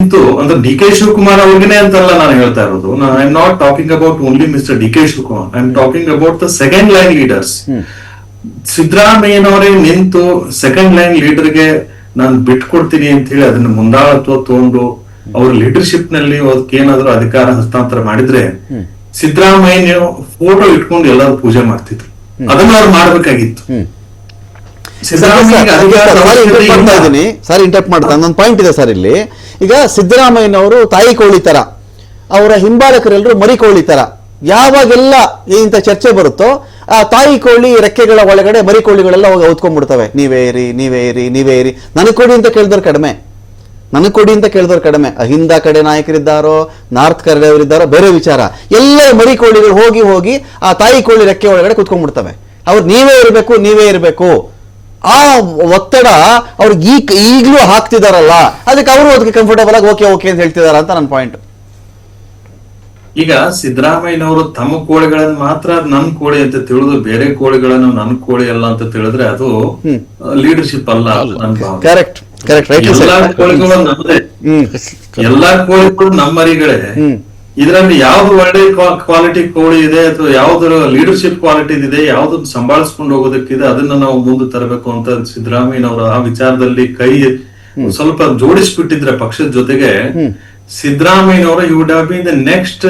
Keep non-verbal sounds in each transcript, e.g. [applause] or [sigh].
ಅಂದ್ರೆ D K Shivakumar ಅವ್ರಿಗೆ ಅಂತಲ್ಲ ನಾನು ಹೇಳ್ತಾ ಇರೋದು I am not talking about only mister D K Shivakumar I am talking about the second line leaders ಸಿದ್ದರಾಮಯ್ಯನವರೇ ನಿಂತು ಸೆಕೆಂಡ್ ಲೈನ್ ಲೀಡರ್ಗೆ ನಾನು ಬಿಟ್ಕೊಡ್ತೀನಿ ಅಂತ ಹೇಳಿ ಅದನ್ನ ಮುಂದಾಳತ್ವ ತಗೊಂಡು ಅವ್ರ ಲೀಡರ್ಶಿಪ್ನಲ್ಲಿ ಅದಕ್ಕೆ ಏನಾದ್ರು ಅಧಿಕಾರ ಹಸ್ತಾಂತರ ಮಾಡಿದ್ರೆ ಸಿದ್ದರಾಮಯ್ಯ ಫೋಟೋ ಇಟ್ಕೊಂಡು ಎಲ್ಲರೂ ಪೂಜೆ ಮಾಡ್ತಿದ್ರು ಅದನ್ನ ಅವ್ರು ಮಾಡ್ಬೇಕಾಗಿತ್ತು ಸರ್ ಇಂಟರ್ಪ್ಟ್ ಮಾಡ್ತಾ ನನ್ನ ಪಾಯಿಂಟ್ ಇದೆ ಸರ್ ಇಲ್ಲಿ ಈಗ ಸಿದ್ದರಾಮಯ್ಯನವರು ತಾಯಿ ಕೋಳಿ ತರ, ಅವರ ಹಿಂಬಾಲಕರೆಲ್ಲರೂ ಮರಿ ಕೋಳಿ ತರ. ಯಾವಾಗೆಲ್ಲ ಇಂಥ ಚರ್ಚೆ ಬರುತ್ತೋ ಆ ತಾಯಿ ಕೋಳಿ ರೆಕ್ಕೆಗಳ ಒಳಗಡೆ ಮರಿ ಕೋಳಿಗಳೆಲ್ಲ ಹೋಗಿ ಹೊತ್ಕೊಂಡ್ಬಿಡ್ತವೆ ನೀವೇ ಇರಿ ನೀವೇ ಇರಿ ನೀವೇ ಇರಿ. ನನಗೆ ಕೊಡಿ ಅಂತ ಕೇಳಿದವ್ರು ಕಡಿಮೆ. ನನಗೆ ಕೊಡಿ ಅಂತ ಕೇಳಿದವ್ರು ಕಡಿಮೆ. ಅಹಿಂದ ಕಡೆ ನಾಯಕರಿದ್ದಾರೋ, ನಾರ್ತ್ ಕಡೆಯವರಿದ್ದಾರೋ ಬೇರೆ ವಿಚಾರ. ಎಲ್ಲ ಮರಿ ಕೋಳಿಗಳು ಹೋಗಿ ಹೋಗಿ ಆ ತಾಯಿ ಕೋಳಿ ರೆಕ್ಕೆ ಒಳಗಡೆ ಕುತ್ಕೊಂಡ್ಬಿಡ್ತವೆ. ಅವ್ರು ನೀವೇ ಇರಬೇಕು ನೀವೇ ಇರಬೇಕು. ಆ ಒತ್ತಡ ಅವ್ರಿಗೆ ಈ ಈಗಲೂ ಹಾಕ್ತಿದಾರಲ್ಲ ಅದಕ್ಕೆ ಅವರು ಅದಕ್ಕೆ ಕಂಫರ್ಟಬಲ್ ಆಗಿ ಓಕೆ ಓಕೆ ಅಂತ ಹೇಳ್ತಿದಾರ ಅಂತ ನನ್ನ ಪಾಯಿಂಟ್ ಈಗ ಸಿದ್ದರಾಮಯ್ಯನವರು ತಮ್ಮ ಕೋಳಿಗಳನ್ನ ಮಾತ್ರ ನನ್ ಕೋಳಿ ಅಂತ ತಿಳಿದು ಬೇರೆ ಕೋಳಿಗಳನ್ನು ನನ್ ಕೋಳಿ ಅಲ್ಲ ಅಂತ ತಿಳಿದ್ರೆ ಅದು ಲೀಡರ್ಶಿಪ್ ಅಲ್ಲ. ಕರೆಕ್ಟ್ ಕರೆಕ್ಟ್ ಎಲ್ಲಾ ಕೋಳಿಗಳು ನಮ್ಮದೇ. ಎಲ್ಲಾ ಕೋಳಿಗಳು ನಮ್ಮ ಮರಿಗಳೇ. ಹ್ಮ್. ಇದರಲ್ಲಿ ಯಾವ್ದು ಒಳ್ಳೆ ಕ್ವಾಲಿಟಿ ಕೋಳಿ ಇದೆ ಅಥವಾ ಯಾವ್ದು ಲೀಡರ್ಶಿಪ್ ಕ್ವಾಲಿಟಿ ಇದೆ ಯಾವ್ದನ್ನ ಸಂಭಾಳಿಸ್ಕೊಂಡು ಹೋಗೋದಕ್ಕಿದೆ ಅದನ್ನ ನಾವು ಮುಂದೆ ತರಬೇಕು ಅಂತ ಸಿದ್ದರಾಮಯ್ಯನವರು ಆ ವಿಚಾರದಲ್ಲಿ ಕೈ ಸ್ವಲ್ಪ ಜೋಡಿಸ್ಬಿಟ್ಟಿದ್ರೆ ಪಕ್ಷದ ಜೊತೆಗೆ ಸಿದ್ದರಾಮಯ್ಯನವರ you would be been the next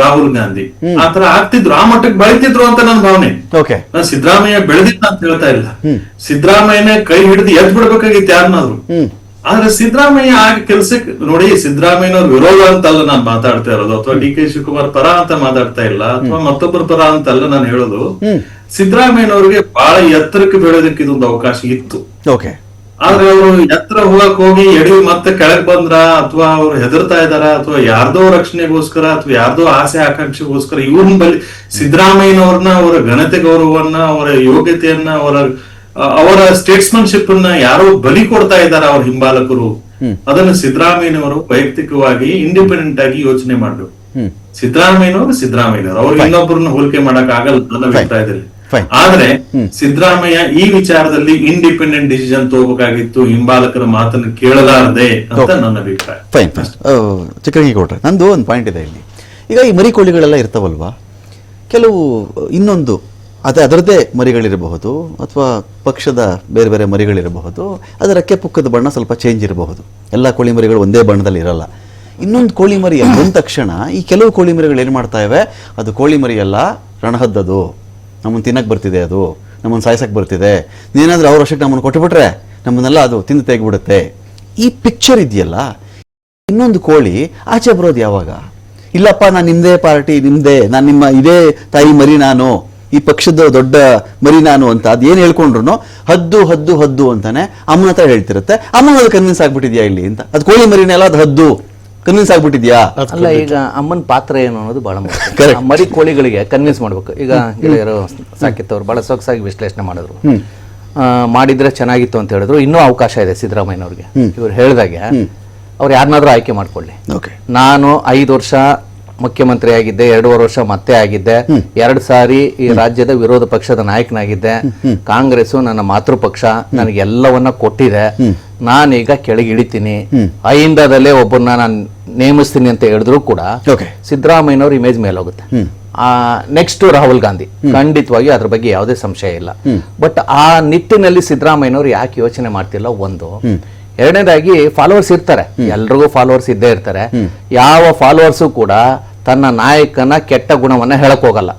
Rahul Gandhi ಆತರ ಆಗ್ತಿದ್ರು ಆ ಮಟ್ಟಕ್ಕೆ ಬೆಳಿತಿದ್ರು ಅಂತ ನನ್ನ ಭಾವನೆ. ಓಕೆ ನಾನು ಸಿದ್ದರಾಮಯ್ಯ ಬೆಳೆದಿಲ್ಲ ಅಂತ ಹೇಳ್ತಾ ಇಲ್ಲ. ಸಿದ್ದರಾಮಯ್ಯನೇ ಕೈ ಹಿಡಿದು ಎದ್ ಬಿಡ್ಬೇಕಾಗಿತ್ತು ಯಾರನ್ನಾದ್ರು ಆದ್ರೆ ಸಿದ್ದರಾಮಯ್ಯ ಆಗ ಕೆಲ್ಸಕ್ಕೆ ನೋಡಿ ಸಿದ್ದರಾಮಯ್ಯನವ್ರ ವಿರೋಧ ಅಂತಲ್ಲ ನಾನು ಮಾತಾಡ್ತಾ ಇರೋದು ಅಥವಾ ಡಿ ಕೆ ಶಿವಕುಮಾರ್ ಪರ ಅಂತ ಮಾತಾಡ್ತಾ ಇಲ್ಲ ಅಥವಾ ಮತ್ತೊಬ್ಬರ ಪರ ಅಂತಲ್ಲ ನಾನು ಹೇಳೋದು ಸಿದ್ದರಾಮಯ್ಯನವ್ರಿಗೆ ಬಹಳ ಎತ್ತರಕ್ಕೆ ಬೆಳೆಯೋದಕ್ಕೆ ಇದೊಂದು ಅವಕಾಶ ಇತ್ತು. ಓಕೆ. ಆದ್ರೆ ಅವರು ಎತ್ತರ ಹೋಗಕ್ ಹೋಗಿ ಎಡಿ ಮತ್ತೆ ಕೆಳಗ್ ಬಂದ್ರ ಅಥವಾ ಅವ್ರು ಹೆದರ್ತಾ ಇದಾರ ಅಥವಾ ಯಾರ್ದೋ ರಕ್ಷಣೆಗೋಸ್ಕರ ಅಥವಾ ಯಾರ್ದೋ ಆಸೆ ಆಕಾಂಕ್ಷೆಗೋಸ್ಕರ ಇವ್ರನ್ನ ಬಲಿ ಸಿದ್ದರಾಮಯ್ಯನವ್ರನ್ನ ಅವರ ಘನತೆ ಗೌರವವನ್ನ ಅವರ ಯೋಗ್ಯತೆಯನ್ನ ಅವರ ಅವರ ಸ್ಟೇಟ್ಸ್ಮನ್ಶಿಪ್ ಅನ್ನ ಯಾರೋ ಬಲಿ ಕೊಡ್ತಾ ಇದ್ದಾರೆ ಅವ್ರ ಹಿಂಬಾಲಕರು. ಅದನ್ನ ಸಿದ್ದರಾಮಯ್ಯನವರು ವೈಯಕ್ತಿಕವಾಗಿ ಇಂಡಿಪೆಂಡೆಂಟ್ ಆಗಿ ಯೋಚನೆ ಮಾಡ್ಬೇಕು. ಸಿದ್ದರಾಮಯ್ಯನವರು ಸಿದ್ದರಾಮಯ್ಯನವರು. ಅವ್ರಿಗೆ ಇನ್ನೊಬ್ಬರನ್ನ ಹೋಲಿಕೆ ಮಾಡಕ್ ಆಗಲ್ಲ ನನ್ನ ಅಭಿಪ್ರಾಯದಲ್ಲಿ. ಆದ್ರೆ ಸಿದ್ದರಾಮಯ್ಯ ಈ ವಿಚಾರದಲ್ಲಿ ಇಂಡಿಪೆಂಡೆಂಟ್ ಡಿಸಿಷನ್ ತಗೋಬೇಕಾಗಿತ್ತು ಹಿಂಬಾಲಕರ ಮಾತನ್ನು ಕೇಳಲಾರದೆ ಅಂತ ನನ್ನ ಅಭಿಪ್ರಾಯ. ಚಿಕ್ಕರಂಗಿ ಕೊಟ್ರೆ. ನಂದು ಒಂದು ಪಾಯಿಂಟ್ ಇದೆ ಇಲ್ಲಿ. ಈಗ ಈ ಮರಿ ಕೋಳಿಗಳೆಲ್ಲ ಇರ್ತಾವಲ್ವಾ? ಕೆಲವು ಇನ್ನೊಂದು ಅದೇ ಅದರದ್ದೇ ಮರಿಗಳಿರಬಹುದು ಅಥವಾ ಪಕ್ಷದ ಬೇರೆ ಬೇರೆ ಮರಿಗಳಿರಬಹುದು. ಅದರ ರೆಕ್ಕೆ ಪುಕ್ಕದ ಬಣ್ಣ ಸ್ವಲ್ಪ ಚೇಂಜ್ ಇರಬಹುದು. ಎಲ್ಲ ಕೋಳಿ ಮರಿಗಳು ಒಂದೇ ಬಣ್ಣದಲ್ಲಿ ಇರಲ್ಲ. ಇನ್ನೊಂದು ಕೋಳಿ ಮರಿ ಬಂದ ತಕ್ಷಣ ಈ ಕೆಲವು ಕೋಳಿ ಮರಿಗಳು ಏನು ಮಾಡ್ತಾ ಇವೆ? ಅದು ಕೋಳಿ ಮರಿ ಅಲ್ಲ, ರಣಹದ್ದದು. ನಮ್ಮನ್ನು ತಿನ್ನಕ್ಕೆ ಬರ್ತಿದೆ ಅದು. ನಮ್ಮನ್ನು ಸಾಯ್ಸಕ್ಕೆ ಬರ್ತಿದೆ. ನೀನಾದರೂ ಅವ್ರ ವರ್ಷಕ್ಕೆ ನಮ್ಮನ್ನು ಕೊಟ್ಟುಬಿಟ್ರೆ ನಮ್ಮನ್ನೆಲ್ಲ ಅದು ತಿಂದು ತೆಗೆದ್ಬಿಡುತ್ತೆ ಈ ಪಿಕ್ಚರ್ ಇದೆಯಲ್ಲ? ಇನ್ನೊಂದು ಕೋಳಿ ಆಚೆ ಬರೋದು ಯಾವಾಗ? ಇಲ್ಲಪ್ಪ, ನಾನು ನಿಮ್ಮದೇ ಪಾರ್ಟಿ ನಿಮ್ಮದೇ ನಾನು ನಿಮ್ಮ ಇದೇ ತಾಯಿ ಮರಿ ನಾನು. ಈ ಪಕ್ಷದ ದೊಡ್ಡ ಮರಿ ನಾನು ಅಂತ ಅದೇನು ಹೇಳ್ಕೊಂಡ್ರು ಹದ್ದು ಹದ್ದು ಹದ್ದು ಅಂತಾನೆ ಅಮ್ಮನ ಹತ್ರ ಹೇಳ್ತಿರುತ್ತೆ. ಅಮ್ಮನ ಅದು ಕನ್ವಿನ್ಸ್ ಆಗ್ಬಿಟ್ಟಿದ್ಯಾ ಇಲ್ಲಿ ಅಂತ? ಅದು ಕೋಳಿ ಮರಿನೆಲ್ಲ ಅದು ಹದ್ದು. ಕನ್ವಿನ್ಸ್ ಆಗ್ಬಿಟ್ಟಿದ್ಯಾ? ಅಲ್ಲ ಈಗ ಅಮ್ಮನ ಪಾತ್ರ ಏನು ಅನ್ನೋದು ಬಹಳ ಮುಖ್ಯ. [laughs] ಮರಿ ಕೋಳಿಗಳಿಗೆ ಕನ್ವಿನ್ಸ್ ಮಾಡ್ಬೇಕು. ಈಗ ಗೆಳೆಯರು ಸಾಕಿತ್ತವ್ರು ಬಹಳ ಸೊಗಸಾಗಿ ವಿಶ್ಲೇಷಣೆ ಮಾಡಿದ್ರು. ಆ, ಮಾಡಿದ್ರೆ ಚೆನ್ನಾಗಿತ್ತು ಅಂತ ಹೇಳಿದ್ರು. ಇನ್ನೂ ಅವಕಾಶ ಇದೆ ಸಿದ್ದರಾಮಯ್ಯನವ್ರಿಗೆ. ಇವ್ರು ಹೇಳಿದಾಗೆ ಅವ್ರು ಯಾರನ್ನಾದ್ರೂ ಆಯ್ಕೆ ಮಾಡ್ಕೊಳ್ಳಿ. ಓಕೆ ನಾನು ಐದು ವರ್ಷ ಮುಖ್ಯಮಂತ್ರಿ ಆಗಿದ್ದೆ ಎರಡೂವರೆ ವರ್ಷ ಮತ್ತೆ ಆಗಿದ್ದೆ. ಎರಡು ಸಾರಿ ಈ ರಾಜ್ಯದ ವಿರೋಧ ಪಕ್ಷದ ನಾಯಕನಾಗಿದ್ದೆ. ಕಾಂಗ್ರೆಸ್ ನನ್ನ ಮಾತೃ ಪಕ್ಷ ನನಗೆ ಎಲ್ಲವನ್ನ ಕೊಟ್ಟಿದೆ. ನಾನೀಗ ಕೆಳಗಿಳಿತೀನಿ ಅಹಿಂದದಲ್ಲೇ ಒಬ್ಬರನ್ನ ನಾನು ನೇಮಿಸ್ತೀನಿ ಅಂತ ಹೇಳಿದ್ರು ಕೂಡ ಸಿದ್ದರಾಮಯ್ಯನವ್ರ ಇಮೇಜ್ ಮೇಲೆ ಹೋಗುತ್ತೆ ನೆಕ್ಸ್ಟ್ ರಾಹುಲ್ ಗಾಂಧಿ. ಖಂಡಿತವಾಗಿ ಅದ್ರ ಬಗ್ಗೆ ಯಾವುದೇ ಸಂಶಯ ಇಲ್ಲ. ಬಟ್ ಆ ನಿಟ್ಟಿನಲ್ಲಿ ಸಿದ್ದರಾಮಯ್ಯನವ್ರು ಯಾಕೆ ಯೋಚನೆ ಮಾಡ್ತಿಲ್ಲ? ಒಂದು ಎರಡನೇದಾಗಿ ಫಾಲೋವರ್ಸ್ ಇರ್ತಾರೆ. ಎಲ್ರಿಗೂ ಫಾಲೋವರ್ಸ್ ಇದ್ದೇ ಇರ್ತಾರೆ. ಯಾವ ಫಾಲೋವರ್ಸು ಕೂಡ ತನ್ನ ನಾಯಕನ ಕೆಟ್ಟ ಗುಣವನ್ನ ಹೇಳಕ್ ಹೋಗಲ್ಲ.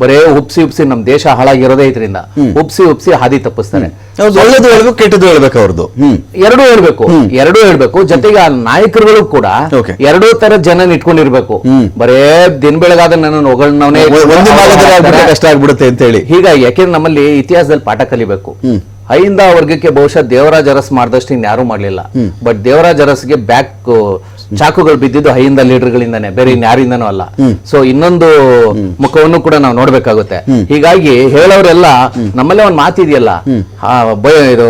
ಬರೇ ಉಪ್ಸಿ ಉಪ್ಸಿ ನಮ್ ದೇಶ ಹಾಳಾಗಿರೋದೇ ಇದ್ರಿಂದ ಉಪ್ಸಿ ಉಪ್ಸಿ ಹಾದಿ ತಪ್ಪಿಸ್ತಾರೆ. ಒಳ್ಳೇದು ಹೇಳ್ಬೇಕು ಕೆಟ್ಟದ್ದು ಹೇಳ್ಬೇಕು ಅವ್ರದ್ದು ಎರಡೂ ಹೇಳ್ಬೇಕು. ಎರಡೂ ಹೇಳ್ಬೇಕು. ಜೊತೆಗೆ ಆ ನಾಯಕರುಗಳು ಕೂಡ ಎರಡೂ ತರ ಜನ ಇಟ್ಕೊಂಡಿರ್ಬೇಕು. ಬರೇ ದಿನ ಬೆಳಗಾದ ನನ್ನ ಆಗ್ಬಿಟ್ರೆ ಕಷ್ಟ ಆಗ್ಬಿಡುತ್ತೆ ಅಂತ ಹೇಳಿ ಹೀಗಾಗಿ ಯಾಕೆಂದ್ರೆ ನಮ್ಮಲ್ಲಿ ಇತಿಹಾಸದಲ್ಲಿ ಪಾಠ ಕಲಿಬೇಕು. ಐಂದ ವರ್ಗಕ್ಕೆ ಬಹುಶಃ ದೇವರಾಜ್ ಅರಸ್ ಮಾಡಿದಷ್ಟು ಇನ್ಯಾರು ಮಾಡ್ಲಿಲ್ಲ. ಬಟ್ ದೇವರಾಜ್ ಅರಸ್ಗೆ ಬ್ಯಾಕ್ ಚಾಕುಗಳು ಬಿದ್ದಿದ್ದು ಹೈಯಿಂದ ಲೀಡರ್ಗಳಿಂದಾನೆ ಬೇರೆ ಇನ್ಯಾರಿಂದನೂ ಅಲ್ಲ. ಸೊ ಇನ್ನೊಂದು ಮುಖವನ್ನು ಕೂಡ ನಾವು ನೋಡ್ಬೇಕಾಗುತ್ತೆ. ಹೀಗಾಗಿ ಹೇಳೋರೆಲ್ಲ ನಮ್ಮಲ್ಲೇ ಒಂದು ಮಾತಿದೆಯಲ್ಲ ಇದು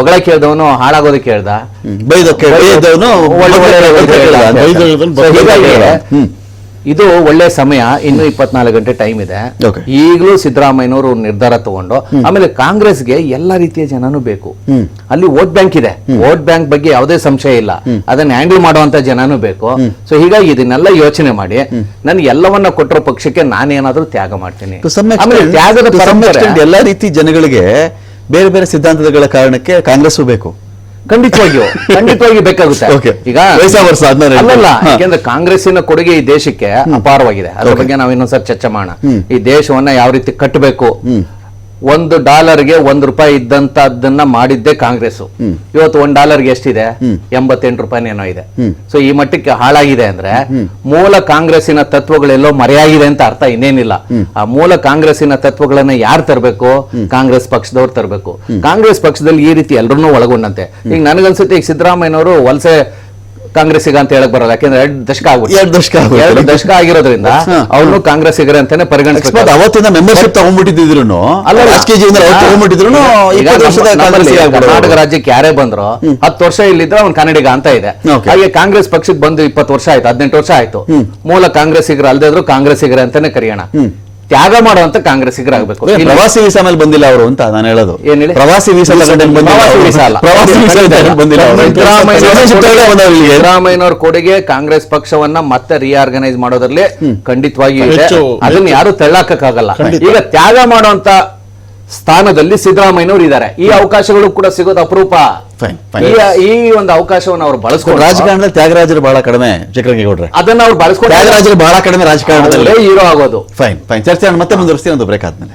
ಒಗಳ ಕೇಳ್ದವನು ಹಾಳಾಗೋದಕ್ಕೆ ಬೈದಕ್ಕೆ ಇದು ಒಳ್ಳೆ ಸಮಯ ಇನ್ನು ಇಪ್ಪತ್ನಾಲ್ಕು ಗಂಟೆ ಟೈಮ್ ಇದೆ. ಈಗಲೂ ಸಿದ್ದರಾಮಯ್ಯನವರು ನಿರ್ಧಾರ ತಗೊಂಡು ಆಮೇಲೆ ಕಾಂಗ್ರೆಸ್ಗೆ ಎಲ್ಲಾ ರೀತಿಯ ಜನನೂ ಬೇಕು. ಅಲ್ಲಿ ವೋಟ್ ಬ್ಯಾಂಕ್ ಇದೆ. ವೋಟ್ ಬ್ಯಾಂಕ್ ಬಗ್ಗೆ ಯಾವುದೇ ಸಂಶಯ ಇಲ್ಲ. ಅದನ್ನ ಹ್ಯಾಂಡಲ್ ಮಾಡುವಂತ ಜನನೂ ಬೇಕು. ಸೊ ಹೀಗಾಗಿ ಇದನ್ನೆಲ್ಲ ಯೋಚನೆ ಮಾಡಿ ನನ್ಗೆ ಎಲ್ಲವನ್ನ ಕೊಟ್ಟಿರೋ ಪಕ್ಷಕ್ಕೆ ನಾನೇನಾದ್ರೂ ತ್ಯಾಗ ಮಾಡ್ತೀನಿ. ತ್ಯಾಗದ ಎಲ್ಲಾ ರೀತಿ ಜನಗಳಿಗೆ ಬೇರೆ ಬೇರೆ ಸಿದ್ಧಾಂತಗಳ ಕಾರಣಕ್ಕೆ ಕಾಂಗ್ರೆಸ್ ಬೇಕು. ಖಂಡಿತವಾಗಿಯೂ ಖಂಡಿತವಾಗಿ ಬೇಕಾಗುತ್ತೆ. ಈಗ ಅಲ್ಲಲ್ಲ ಯಾಕೆಂದ್ರೆ ಕಾಂಗ್ರೆಸ್ಸಿನ ಕೊಡುಗೆ ಈ ದೇಶಕ್ಕೆ ಅಪಾರವಾಗಿದೆ. ಅದ್ರ ಬಗ್ಗೆ ನಾವು ಇನ್ನೊಂದ್ಸರಿ ಚರ್ಚೆ ಮಾಡೋಣ. ಈ ದೇಶವನ್ನ ಯಾವ ರೀತಿ ಕಟ್ಟಬೇಕು ಒಂದು ಡಾಲರ್ಗೆ ಒಂದ್ ರೂಪಾಯಿ ಇದ್ದಂತದ್ದನ್ನ ಮಾಡಿದ್ದೆ ಕಾಂಗ್ರೆಸ್ ಇವತ್ತು ಒಂದ್ ಡಾಲರ್ಗೆ ಎಷ್ಟಿದೆ? ಎಂಬತ್ತೆಂಟು ರೂಪಾಯಿನೇನೋ ಇದೆ. ಸೊ ಈ ಮಟ್ಟಕ್ಕೆ ಹಾಳಾಗಿದೆ ಅಂದ್ರೆ ಮೂಲ ಕಾಂಗ್ರೆಸ್ಸಿನ ತತ್ವಗಳೆಲ್ಲೋ ಮರೆಯಾಗಿದೆ ಅಂತ ಅರ್ಥ ಇನ್ನೇನಿಲ್ಲ. ಆ ಮೂಲ ಕಾಂಗ್ರೆಸ್ಸಿನ ತತ್ವಗಳನ್ನ ಯಾರು ತರಬೇಕು? ಕಾಂಗ್ರೆಸ್ ಪಕ್ಷದವ್ರು ತರಬೇಕು. ಕಾಂಗ್ರೆಸ್ ಪಕ್ಷದಲ್ಲಿ ಈ ರೀತಿ ಎಲ್ಲರನ್ನೂ ಒಳಗೊಂಡಂತೆ. ಈಗ ನನಗನ್ಸುತ್ತೆ ಈಗ ಸಿದ್ದರಾಮಯ್ಯನವರು ವಲಸೆ ಕಾಂಗ್ರೆಸ್ಸಿಗ ಅಂತ ಹೇಳಕ್ ಬರಲ್ಲ ಯಾಕೆಂದ್ರೆ ಎರಡು ದಶಕ ಆಗುತ್ತೆ ಎರಡು ದಶಕ. ಎರಡು ದಶಕ ಆಗಿರೋದ್ರಿಂದ ಅವ್ರು ಕಾಂಗ್ರೆಸ್ ಕಾಂಗ್ರೆಸ್ಸಿಗರ ಅಂತಾನೆ ಪರಿಗಣಿಸಬೇಕು. ಅವತ್ತಿಂದ ಮೆಂಬರ್ಶಿಪ್ ತಗೊಂಡ್ಬಿಟ್ಟಿದ್ರು ಅಲ್ಲ ರಾಜಕೀಯ ಕರ್ನಾಟಕ ರಾಜ್ಯಕ್ಕೆ ಯಾರೇ ಬಂದ್ರು ಹತ್ತು ವರ್ಷ ಇಲ್ಲಿದ್ರೆ ಅವ್ನು ಕನ್ನಡಿಗ ಅಂತ ಇದೆ. ಹಾಗೆ ಕಾಂಗ್ರೆಸ್ ಪಕ್ಷಕ್ಕೆ ಬಂದು ಇಪ್ಪತ್ತು ವರ್ಷ ಆಯ್ತು ಹದಿನೆಂಟು ವರ್ಷ ಆಯ್ತು. ಮೂಲ ಕಾಂಗ್ರೆಸ್ಸಿಗರು ಅಲ್ದೇ ಇದ್ರು ಕಾಂಗ್ರೆಸ್ಸಿಗರ ಅಂತಾನೆ ಕರೆಯೋಣ. ತ್ಯಾಗ ಮಾಡುವಂತ ಕಾಂಗ್ರೆಸ್ಸಿಗರಾಗಬೇಕು ಆಗಬೇಕು ಪ್ರವಾಸಿ ವೀಸಾ ಮೇಲೆ ಬಂದಿಲ್ಲ ಅವರು ಅಂತ ನಾನು ಹೇಳೋದು. ಏನ್ ಹೇಳಿ? ಪ್ರವಾಸಿ ವೀಸಾ ಪ್ರವಾಸಿ. ವೀಸಾ ಬಂದಿಲ್ಲ ಅವರು. ಸಿದ್ದರಾಮಯ್ಯನವ್ರ ಕೊಡುಗೆ ಕಾಂಗ್ರೆಸ್ ಪಕ್ಷವನ್ನ ಮತ್ತೆ ರಿಆರ್ಗನೈಸ್ ಮಾಡೋದ್ರಲ್ಲಿ ಖಂಡಿತವಾಗಿ ಇದೆ. ಹೆಚ್ಚು- ಅದನ್ನ ಯಾರು ತಳ್ಳಾಕಕ್ಕಾಗಲ್ಲ. ಈಗ ತ್ಯಾಗ ಮಾಡುವಂತ ಸ್ಥಾನದಲ್ಲಿ ಸಿದ್ದರಾಮಯ್ಯನವರು ಇದ್ದಾರೆ. ಈ ಅವಕಾಶಗಳು ಕೂಡ ಸಿಗೋದು ಅಪರೂಪ. ಈ ಈ ಒಂದು ಅವಕಾಶವನ್ನು ಅವ್ರು ಬಳಸ್ಕೊಂಡು ರಾಜಕಾರಣದಲ್ಲಿ ತ್ಯಾಗರಾಜರು ಬಹಳ ಕಡಿಮೆ ಚಕ್ರಂಗೇಗೌಡ್ರೆ ಅದನ್ನ ಅವ್ರು ಬಳಸ್ಕೊಂಡು ತ್ಯಾಗರಾಜರು ಬಹಳ ಕಡಿಮೆ ರಾಜಕಾರಣದಲ್ಲಿ. ಹೀರೋ ಆಗೋದು. ಫೈನ್ ಫೈನ್ ಚರ್ಚೆ ಮತ್ತೆ ಮುಂದುವರಿಸ್ತೀನಿ ಒಂದು ಬ್ರೇಕ್ ಆದ್ಮೇಲೆ.